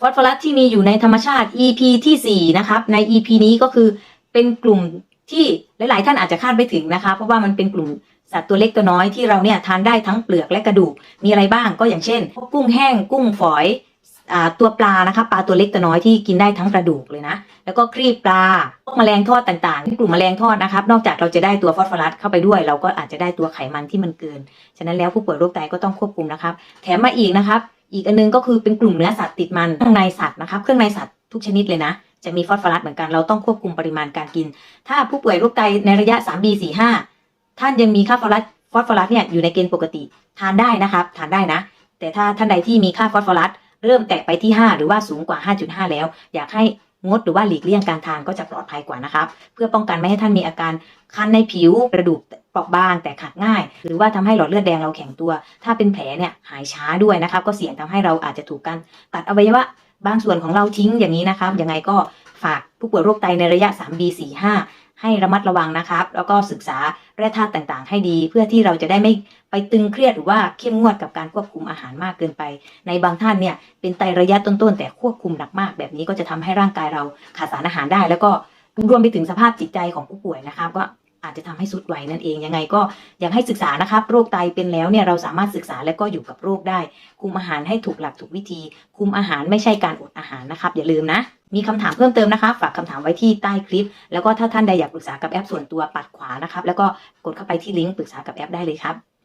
ฟอสฟอรัสที่มีอยู่ในธรรมชาติ EP ที่4นะครับใน EP นี้ก็คือเป็นกลุ่มที่หลาย ๆ ท่านอาจจะคาดไม่ถึงนะคะ เพราะว่ามันเป็นกลุ่มสัตว์ตัวเล็กตัวน้อยที่เราเนี่ยทานได้ทั้งเปลือกและกระดูกมีอะไรบ้างก็อย่างเช่นพวกกุ้งแห้งกุ้งฝอยอตัวปลานะคะปลาตัวเล็กตัวน้อยที่กินได้ทั้งกระดูกเลยนะ แล้วก็ครีบปลาพวกแมลงทอดต่างๆ กลุ่มแมลงทอดนะครับ นอกจากเราจะได้ตัวฟอสฟอรัสเข้าไปด้วย เราก็อาจจะได้ตัวไขมันที่มันเกิน ฉะนั้นแล้วผู้ป่วยโรคไตก็ต้องควบคุมนะครับ แถมมาอีกนะครับ อีกอันนึงก็คือเป็นกลุ่มเนื้อสัตว์ติดมันเครื่องในสัตว์นะคะเครื่องในสัตว์ทุกชนิดเลยนะ จะมีฟอสฟอรัสเหมือนกันเราต้องควบคุมปริมาณการกิน ถ้าผู้ป่วยโรคไตในระยะ 3B 4 5 ท่านยังมีค่าฟอสฟอรัสฟอสฟอรัสเนี่ยอยู่ในเกณฑ์ปกติทานได้นะครับทานได้นะ แต่ถ้าท่านใดที่มีค่าฟอสฟอรัสเริ่มแตะไปที่ 5 หรือว่าสูงกว่า 5.5 แล้ว อยากให้ งดหรือว่าหลีกเลี่ยงการทานก็จะปลอดภัยกว่านะครับ เพื่อป้องกันไม่ให้ท่านมีอาการคันในผิวกระดูกเปราะบางแต่ขาดง่าย หรือว่าทำให้หลอดเลือดแดงเราแข็งตัว ถ้าเป็นแผลเนี่ยหายช้าด้วยนะครับ ก็เสี่ยงทำให้เราอาจจะถูกการตัดอวัยวะบางส่วนของเราทิ้งอย่างนี้นะครับยังไงก็ฝากผู้ป่วยโรคไตในระยะ 3B 4 5 ให้ระมัดระวังนะครับ แล้วก็ศึกษาแร่ธาตุต่างๆ ให้ดี เพื่อที่เราจะได้ไม่ไปตึงเครียดหรือว่าเข้มงวดกับการควบคุมอาหารมากเกินไป ในบางท่านเนี่ยเป็นไตระยะต้นๆ แต่ควบคุมหนักมาก แบบนี้ก็จะทำให้ร่างกายเราขาดสารอาหารได้ แล้วก็รวมไปถึงสภาพจิตใจของผู้ป่วยนะครับก็อาจจะทำให้สุดไวนั่นเองยังไงก็อยากให้ศึกษานะครับ โรคไตเป็นแล้วเนี่ยเราสามารถศึกษาและก็อยู่กับโรคได้ คุมอาหารให้ถูกหลักถูกวิธี คุมอาหารไม่ใช่การอดอาหารนะครับ อย่าลืมนะ มีคำถามเพิ่มเติมนะคะ ฝากคำถามไว้ที่ใต้คลิป แล้วก็ถ้าท่านใดอยากปรึกษากับแอปส่วนตัวปัดขวานะครับ แล้วก็กดเข้าไปที่ลิงก์ปรึกษากับแอปได้เลยครับ